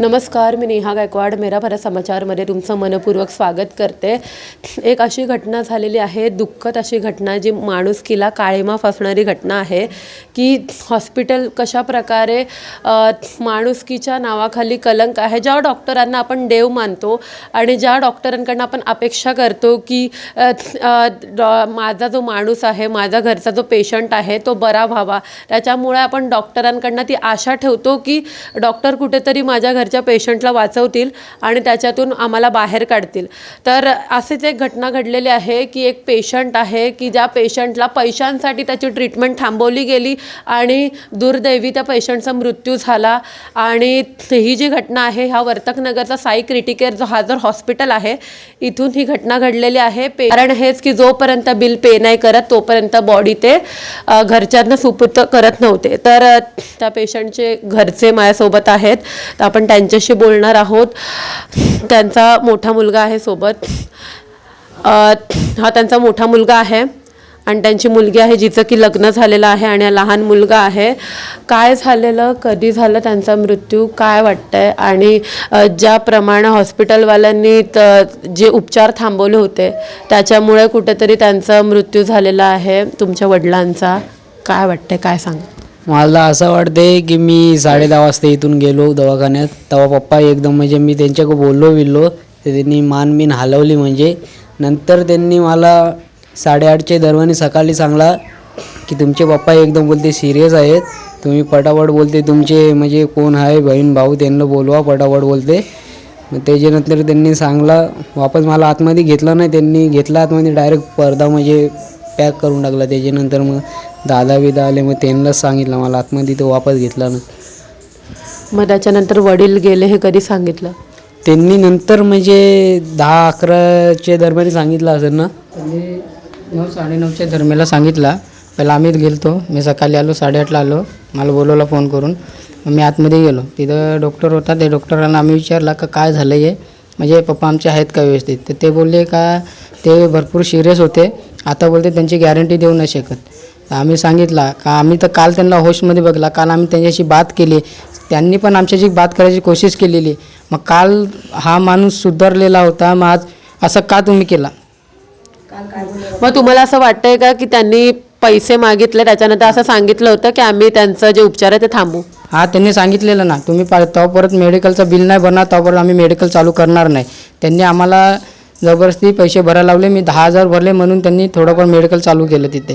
नमस्कार मी नेहा गायकवाड मेरा भरा समाचारमध्ये तुमचं मनपूर्वक स्वागत करते. एक अशी घटना झालेली आहे दुःखद अशी घटना जी माणुसकीला काळीमा फासणारी घटना आहे की हॉस्पिटल कशा प्रकारे माणुसकीच्या नावाखाली कलंक आहे ज्या डॉक्टरांना आपण देव मानतो आणि ज्या डॉक्टरांकडनं आपण अपेक्षा करतो की डॉ- माझा जो माणूस आहे माझा घरचा जो पेशंट आहे तो बरा व्हावा. त्याच्यामुळे आपण डॉक्टरांकडनं ती आशा ठेवतो की डॉक्टर कुठेतरी माझ्या घर घरच्या पेशंटला वाचवतील आणि त्याच्यातून आम्हाला बाहेर काढतील. तर असेच एक घटना घडलेली आहे की एक पेशंट आहे की ज्या पेशंटला पैशांसाठी त्याची ट्रीटमेंट थांबवली गेली आणि दुर्दैवी त्या पेशंटचा मृत्यू झाला. आणि ही जी घटना आहे ह्या वर्तकनगरचा साई क्रिटिकेअर जो हा जर हॉस्पिटल आहे इथून ही घटना घडलेली आहे. पे- कारण हेच की जोपर्यंत बिल पे नाही करत तोपर्यंत बॉडी ते घरच्यांना सुपूर्त करत नव्हते. तर त्या पेशंटचे घरचे माझ्यासोबत आहेत. तर आपण त्यांच्याशी बोलणार आहोत. त्यांचा मोठा मुलगा आहे सोबत. हा त्यांचा मोठा मुलगा आहे आणि त्यांची मुलगी आहे जिचं की लग्न झालेलं आहे आणि हा लहान मुलगा आहे. काय झालेलं कधी झालं त्यांचा मृत्यू काय वाटतंय? आणि ज्याप्रमाणे हॉस्पिटलवाल्यांनी त- जे उपचार थांबवले होते त्याच्यामुळे कुठेतरी त्यांचा मृत्यू झालेला आहे. तुमच्या वडिलांचा काय वाटतंय? काय सांग? मला असं वाटते की मी साडे दहा वाजता इथून गेलो दवाखान्यात. तेव्हा पप्पा एकदम म्हणजे मी त्यांच्याकडे बोललो बिललो. तर त्यांनी मान बिन हलवली म्हणजे. नंतर त्यांनी मला साडेआठच्या दरम्यान सकाळी सांगला की तुमचे पप्पा एकदम बोलते सिरियस आहेत. तुम्ही पटापट बोलते तुमचे म्हणजे कोण आहे बहीण भाऊ त्यांना बोलवा पटापट बोलते. मग त्याच्यानंतर त्यांनी सांगला वापस मला आतमध्ये घेतलं नाही त्यांनी घेतला आतमध्ये डायरेक्ट पडदा म्हणजे पॅक करून टाकला. त्याच्यानंतर मग दादा बिदा आले मग त्यांनाच सांगितलं मला आतमध्ये तो वापस घेतला ना मग त्याच्यानंतर वडील गेले हे कधी सांगितलं? त्यांनी नंतर म्हणजे दहा अकराच्या दरम्यान सांगितलं असेल ना? त्यांनी नऊ साडेनऊच्या दरम्याला सांगितला. पहिला आम्हीच गेलतो. मी सकाळी आलो साडेआठला आलो. मला बोलवला फोन करून. मग मी आतमध्ये गेलो. तिथं डॉक्टर होता. ते डॉक्टरांना आम्ही विचारला का काय झालं आहे म्हणजे पप्पा आमचे आहेत का व्यवस्थित? तर ते बोलले का ते भरपूर सिरियस होते. आता बोलते त्यांची गॅरंटी देऊ नाही शकत. आम्ही सांगितला का आम्ही तर काल त्यांना होशमध्ये बघला काल आम्ही त्यांच्याशी बात केली त्यांनी पण आमच्याशी बात करायची कोशिश केलेली. मग काल हा माणूस सुधारलेला होता मग आज असं का तुम्ही केला? मग तुम्हाला असं वाटतंय का की त्यांनी पैसे मागितले त्याच्यानंतर असं सांगितलं होतं की आम्ही त्यांचं जे उपचार आहे ते थांबू? हा त्यांनी सांगितलेलं ना. तुम्ही पा तेव्हा परत मेडिकलचं बिल नाही भरणार तेव्हा परत आम्ही मेडिकल चालू करणार नाही. त्यांनी आम्हाला जबरदस्ती पैसे भरायला लावले मी दहा हजार भरले म्हणून त्यांनी थोडंफार मेडिकल चालू केलं तिथे.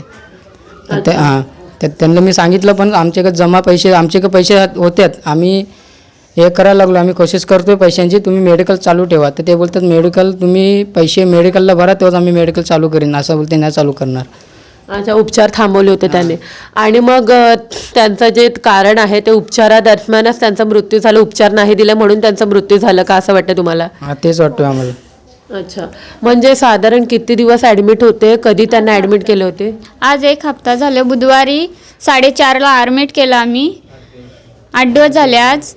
ते हां तर त्यांना मी सांगितलं पण आमच्याकडे जमा पैसे आमच्याकडे पैसे होतेच आम्ही हे करायला लागलो आम्ही कोशिश करतोय पैशांची तुम्ही मेडिकल चालू ठेवा. तर ते बोलतात मेडिकल तुम्ही पैसे मेडिकलला भरा तेव्हाच आम्ही मेडिकल चालू करीन. असं बोलते नाही चालू करणार. अच्छा उपचार थांबवले होते त्याने. आणि मग त्यांचं जे कारण आहे ते उपचारादरम्यानच त्यांचा मृत्यू झाला. उपचार नाही दिले म्हणून त्यांचा मृत्यू झाला का असं वाटतं तुम्हाला? तेच वाटतोय आम्हाला. अच्छा. म्हणजे साधारण किती दिवस ॲडमिट होते? कधी त्यांना ॲडमिट केले होते? आज एक हप्ता झाले. बुधवारी साडेचारला ॲडमिट केलं आम्ही. आठ दिवस झाले आज.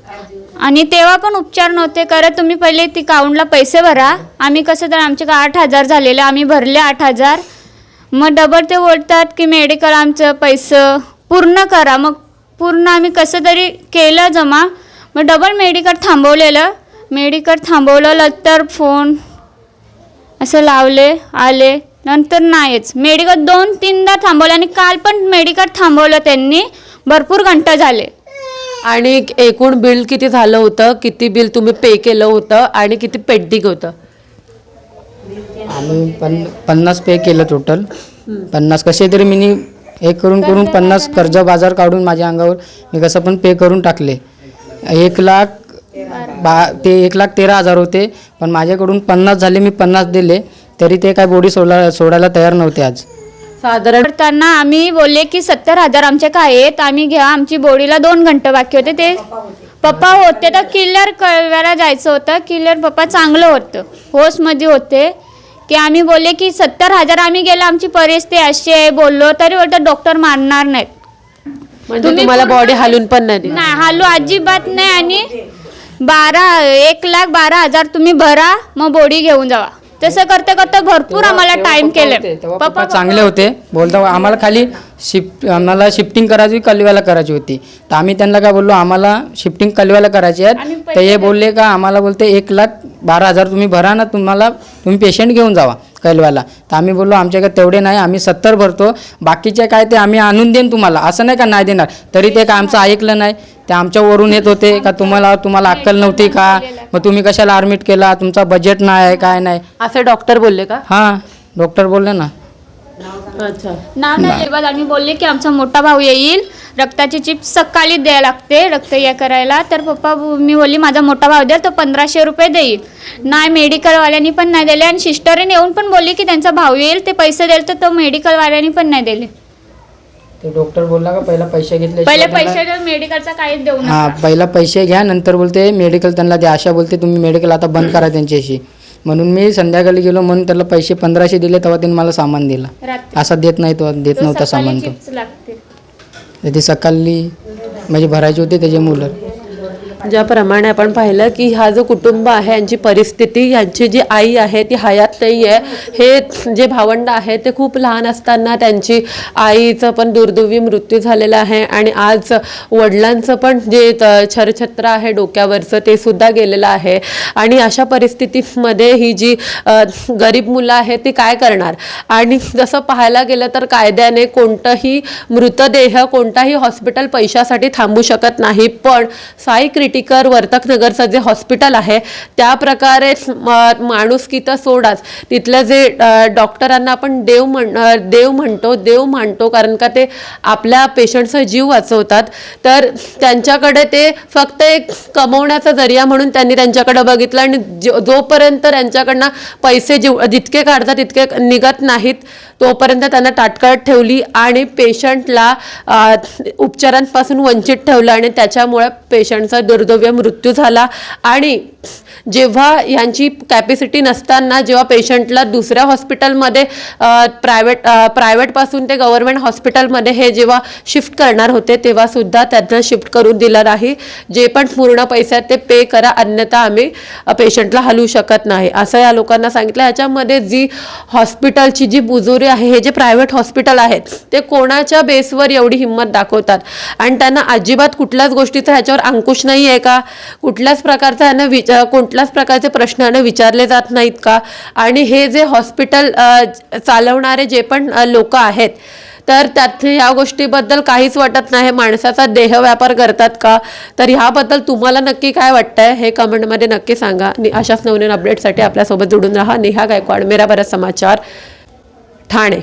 आणि तेव्हा पण उपचार नव्हते. करत तुम्ही पहिले ती काउंटला पैसे भरा. आम्ही कसं तर आमचे का आठ हजार झालेले. आम्ही भरले आठ हजार. मग डबल ते बोलतात की मेडिकल आमचं पैसं पूर्ण करा. मग पूर्ण आम्ही कसं तरी केलं जमा. मग डबल मेडिकल थांबवलेलं. मेडिकल थांबवलं तर फोन असं लावले आले नंतर नाहीच. मेडिकल दोन तीनदा थांबवलं आणि काल पण मेडिकल थांबवलं त्यांनी. भरपूर घंटा झाले. आणि एकूण बिल किती झालं होतं? किती बिल तुम्ही पे केलं होतं? आणि किती पेंडिंग होतं? आम्ही पन पन्नास पे केलं टोटल पन्नास कसे तरी मी एक करून करून पन्नास कर्ज बाजार काढून माझ्या अंगावर मी कसं पण पे करून टाकले. एक लाख बा ते एक लाख तेरा हजार होते पण माझ्याकडून पन्नास झाले मी पन्नास दिले तरी ते काय बॉडी सोडा सोडायला तयार नव्हते आज. साधारण तर त्यांना आम्ही बोलले की सत्तर हजार आमच्या काय आहेत आम्ही घ्या आमची बॉडीला दोन घंटे बाकी होते ते पप्पा होते. तर किल्लर कळव्याला जायचं होतं किल्लर पप्पा चांगलं होतं होसमध्ये होते की आम्ही बोलले की सत्तर हजार आम्ही गेलो आमची परिस्थिती अशी आहे बोललो तरी बोलतात डॉक्टर मारणार नाहीत. म्हणजे तुम्ही तुम्हाला पूर्ण- बॉडी हलून पण नाही दिली. नाही हालू अजिबात नाही आणि बारा एक लाख बारा हजार तुम्ही भरा मग बॉडी घेऊन जावा. तसं करता करता भरपूर आम्हाला टाइम केले. पप्पा चांगले होते बोलता आम्हाला खाली शिफ्ट आम्हाला शिफ्टिंग करायची कलव्याला करायची होती. तर आम्ही त्यांना काय बोललो आम्हाला शिफ्टिंग कलव्याला करायची आहे तर हे बोलले का आम्हाला बोलते एक लाख बारा हजार तुम्ही भरा ना तुम्हाला तुम्ही पेशंट घेऊन जावा कलव्याला. तर आम्ही बोललो आमच्याकडे तेवढे नाही आम्ही सत्तर भरतो. बाकीचे काय ते आम्ही आणून देईन तुम्हाला. असं नाही का नाही देणार? तरी ते काय आमचं ऐकलं नाही? ते आमच्यावरून येत होते का तुम्हाला तुम्हाला अक्कल नव्हती का? मग तुम्ही कशाला ॲडमिट केला? तुमचा बजेट नाही आहे काय नाही? असे डॉक्टर बोलले का? हां डॉक्टर बोलले ना. अच्छा. नाव नाही लेवल आम्ही बोलले की आमचा मोठा भाऊ येईल. रक्ताची चिप सकाळी द्यायला लागते रक्त या करायला. तर पप्पा बो- मी बोलली माझा मोठा भाऊ द्या तो पंधराशे रुपये देईल. नाही मेडिकलवाल्यांनी पण नाही दिले. आणि सिस्टरीने येऊन पण बोलली की त्यांचा भाऊ येईल ते पैसे देईल तर तो मेडिकलवाल्यांनी पण नाही दिले. ते डॉक्टर बोलला का पहिला पैसे घेतले पहिले पैसे देऊन मेडिकलचा काहीच देऊ हां नका पहिला पैसे घ्या नंतर बोलते मेडिकल त्यांना द्या. अशा बोलते तुम्ही मेडिकल आता बंद करा त्यांच्याशी. म्हणून मी संध्याकाळी गेलो म्हणून त्याला पैसे पंधराशे दिले तेव्हा त्यांनी मला सामान दिला. रात्री? असा देत नाही तो देत तो नव्हता सकाळी सामान तो. चिप्स लागते तर ते सकाळी म्हणजे भरायचे होते त्याचे मुलं. ज्याप्रमाणे आपण पाहिलं की हा जो कुटुंब आहे यांची परिस्थिती यांची जी आई आहे ती हयात नाही आहे हे जे भावंड आहे ते खूप लहान असताना त्यांची आईचं पण दुर्दैवी मृत्यू झालेला आहे आणि आज वडिलांचं पण जे छरछत्र आहे डोक्यावरचं ते सुद्धा गेलेलं आहे. आणि अशा परिस्थितीमध्ये ही जी गरीब मुलं आहेत ती काय करणार? आणि जसं पाहायला गेलं तर कायद्याने कोणतंही मृतदेह कोणताही हॉस्पिटल पैशासाठी थांबू शकत नाही. पण साई क्रिटिकर वर्तकनगरचं जे हॉस्पिटल आहे त्या प्रकारे माणूस माणुसकी तर सोडाच. तिथलं जे डॉक्टरांना आपण देव म्हण देव म्हणतो देव मानतो कारण का ते आपल्या पेशंटचा जीव वाचवतात तर त्यांच्याकडे ते फक्त एक कमवण्याचा जरिया म्हणून त्यांनी त्यांच्याकडे बघितलं आणि जो- जोपर्यंत त्यांच्याकडनं पैसे जेव जितके काढतात तितके निघत नाहीत तोपर्यंत त्यांना ताटकळत ठेवली आणि पेशंटला उपचारांपासून वंचित ठेवलं आणि त्याच्यामुळे पेशंटचा दुर्दव्य मृत्यू झाला आणि जेव्हा यांची कॅपॅसिटी नसताना जेव्हा पेशंटला दुसऱ्या हॉस्पिटलमध्ये प्रायव्हेट प्रायव्हेटपासून ते गव्हर्नमेंट हॉस्पिटलमध्ये हे जेव्हा शिफ्ट करणार होते तेव्हासुद्धा त्यांना शिफ्ट करून दिलं नाही. जे पण पूर्ण पैसे आहेत ते पे करा अन्यथा आम्ही पेशंटला हलवू शकत नाही. असं या लोकांना सांगितलं. ह्याच्यामध्ये जी हॉस्पिटलची जी बुजुरी आहे हे जे प्रायव्हेट हॉस्पिटल आहेत ते कोणाच्या बेसवर एवढी हिंमत दाखवतात? आणि त्यांना अजिबात कुठल्याच गोष्टीचा ह्याच्यावर अंकुश नाही आहे का? कुठल्याच प्रकारचा ह्यांना विचार कुठल्याच प्रकारचे प्रश्न विचारले जात नाहीत का? आणि हे जे हॉस्पिटल चालवणारे जे पण लोक आहेत तर त्यात या गोष्टीबद्दल काहीच वाटत नाही. माणसाचा देह व्यापार करतात का? तर ह्याबद्दल तुम्हाला नक्की काय वाटतंय? हे कमेंटमध्ये नक्की सांगा. आणि अशाच नवनवीन अपडेटसाठी आपल्यासोबत जोडून राहा. नेहा गायकवाड मेरा भारत समाचार ठाणे.